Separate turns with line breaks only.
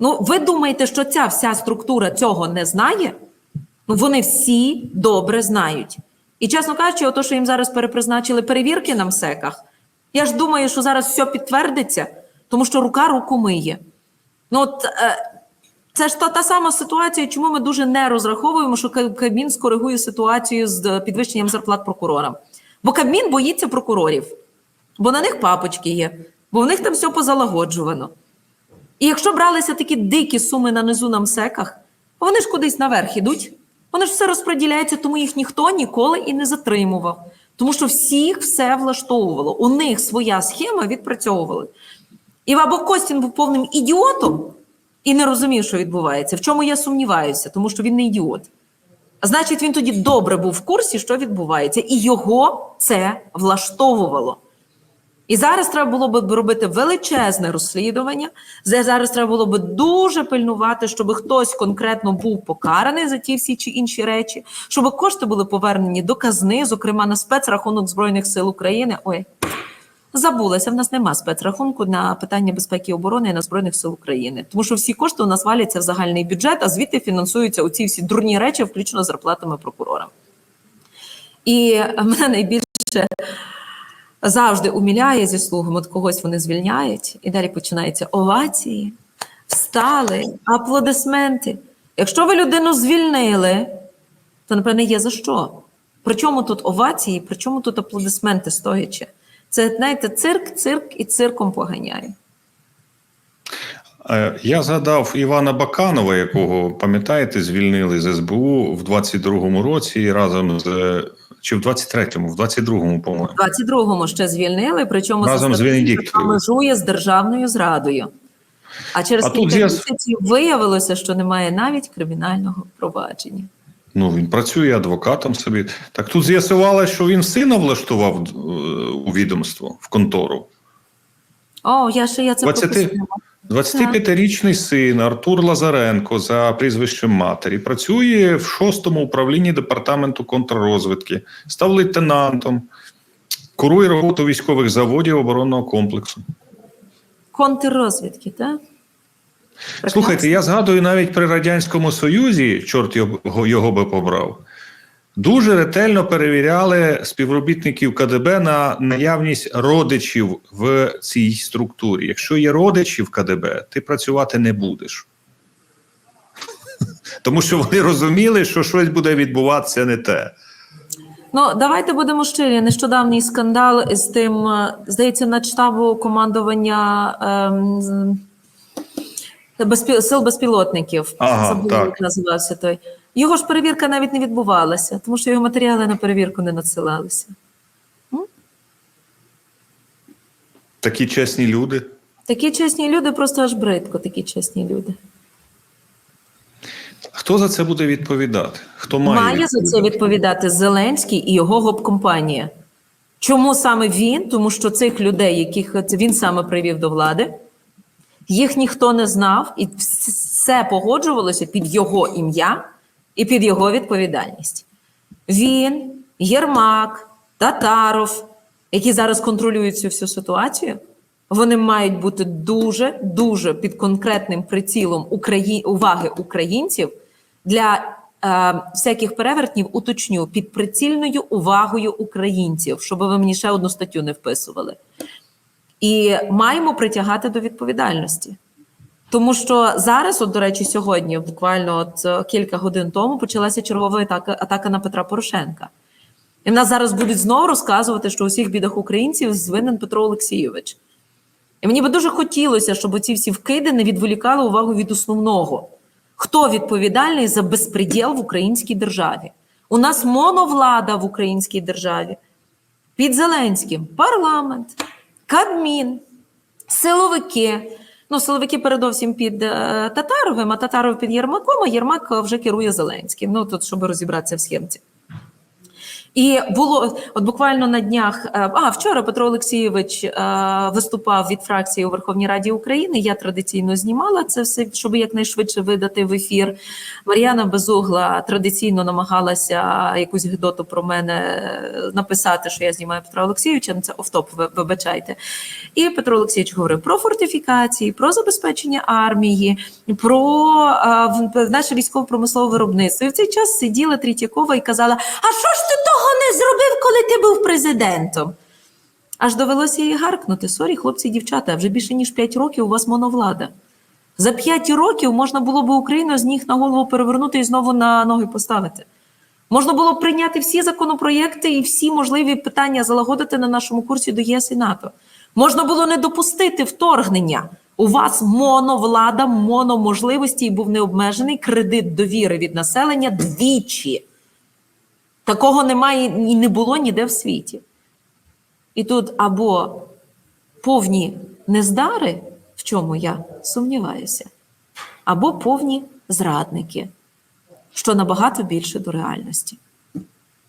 Ну, ви думаєте, що ця вся структура цього не знає? Ну, вони всі добре знають. І, чесно кажучи, ото, що їм зараз перепризначили перевірки на МСЕКах, я ж думаю, що зараз все підтвердиться, тому що рука руку миє. Ну, от, е, це ж та, та сама ситуація, чому ми дуже не розраховуємо, що Ка- Кабмін скоригує ситуацію з е, підвищенням зарплат прокурорам. Бо Кабмін боїться прокурорів, бо на них папочки є, бо в них там все позалагоджувано. І якщо бралися такі дикі суми на низу на МСЕКах, вони ж кудись наверх ідуть. Вони ж все розподіляється, тому їх ніхто ніколи і не затримував. Тому що всіх все влаштовувало. У них своя схема відпрацьовували. І або Костін був повним ідіотом і не розумів, що відбувається. В чому я сумніваюся, тому що він не ідіот. А значить, він тоді добре був в курсі, що відбувається, і його це влаштовувало. І зараз треба було б робити величезне розслідування. Зараз треба було б дуже пильнувати, щоб хтось конкретно був покараний за ті всі чи інші речі, щоб кошти були повернені до казни, зокрема на спецрахунок Збройних сил України. Ой, забулася. В нас нема спецрахунку на питання безпеки і оборони на збройних сил України, тому що всі кошти у нас валяться в загальний бюджет, а звідти фінансуються оці всі дурні речі, включно з зарплатами прокурорам. І мене найбільше завжди уміляє зі слугами, от когось вони звільняють, і далі починаються овації, встали, аплодисменти. Якщо ви людину звільнили, то напевне є за що. Причому тут овації, причому тут аплодисменти стоячи. Це, знаєте, цирк, цирк і цирком поганяє.
Е, Я згадав Івана Баканова, якого пам'ятаєте, звільнили з СБУ в 22-му році разом з чи в 23-му, в 22-му, по-моєму.
В 22-му ще звільнили, причому
Разом
за
Венедіктовою.
межує з державною зрадою. А через
А
кілька місяців виявилося, що немає навіть кримінального провадження.
Ну він працює адвокатом собі. Так тут з'ясувалося, що він сина влаштував е, у відомство в контору.
О, я ще я це
20 25-річний син Артур Лазаренко за прізвищем матері працює в шостому управлінні департаменту контррозвідки, став лейтенантом, курує роботу військових заводів оборонного комплексу.
Контррозвідки, так?
Слухайте, я згадую навіть при Радянському Союзі, чорт його, його би побрав, дуже ретельно перевіряли співробітників КДБ на наявність родичів в цій структурі. Якщо є родичі в КДБ, ти працювати не будеш. Тому що вони розуміли, що щось буде відбуватися не те.
Ну, давайте будемо щирі. Нещодавній скандал з тим, е, здається, на штабу командування ем, безпі... сил безпілотників.
Ага, так.
як називався той. Його ж перевірка навіть не відбувалася, тому що його матеріали на перевірку не надсилалися.
Такі чесні люди.
Такі чесні люди, просто аж бридко, такі чесні люди.
Хто за це буде відповідати? Хто має,
Має за це відповідати Зеленський і його гоп-компанія. Чому саме він? Тому що цих людей, яких він саме привів до влади, їх ніхто не знав, і все погоджувалося під його ім'я і під його відповідальність. Він, Єрмак, Татаров, які зараз контролюють цю всю ситуацію, вони мають бути дуже дуже під конкретним прицілом Украї... уваги українців для е, всяких перевертнів. Уточню під прицільною увагою українців, щоб ви мені ще одну статтю не вписували. І маємо притягати до відповідальності. Тому що зараз, от, до речі, сьогодні, буквально от е, кілька годин тому, почалася чергова атака, атака на Петра Порошенка. І в нас зараз будуть знову розказувати, що у всіх бідах українців звинен Петро Олексійович. І мені би дуже хотілося, щоб ці всі вкиди не відволікали увагу від основного. Хто відповідальний за безпреділ в українській державі? У нас моновлада в українській державі. Під Зеленським парламент, Кабмін, силовики. Ну, силовики передовсім під е, Татаровим, а Татаров під Єрмаком, а Єрмак вже керує Зеленським. Ну, тут, щоб розібратися в схемці. І було от буквально на днях. е, А вчора Петро Олексійович е, виступав від фракції у Верховній Раді України. Я традиційно знімала це все, щоб якнайшвидше видати в ефір. Мар'яна Безугла традиційно намагалася якусь гидоту про мене е, написати, що я знімаю Петра Олексійовича. Ну це офтоп, ви- вибачайте. І Петро Олексійович говорив про фортифікації, про забезпечення армії, про наше військово-промислове виробництво. І в цей час сиділа Третьякова і казала: А що ж ти того не зробив, коли ти був президентом? Аж довелося їй гаркнути. Сорі, хлопці і дівчата, вже більше ніж 5 років у вас моновлада. За 5 років можна було б Україну з ніг на голову перевернути і знову на ноги поставити. Можна було б прийняти всі законопроєкти і всі можливі питання залагодити на нашому курсі до ЄС і НАТО. Можна було не допустити вторгнення. У вас моновлада, мономожливості і був необмежений кредит довіри від населення двічі. Такого немає і не було ніде в світі. І тут або повні нездари, в чому я сумніваюся, або повні зрадники, що набагато більше до реальності.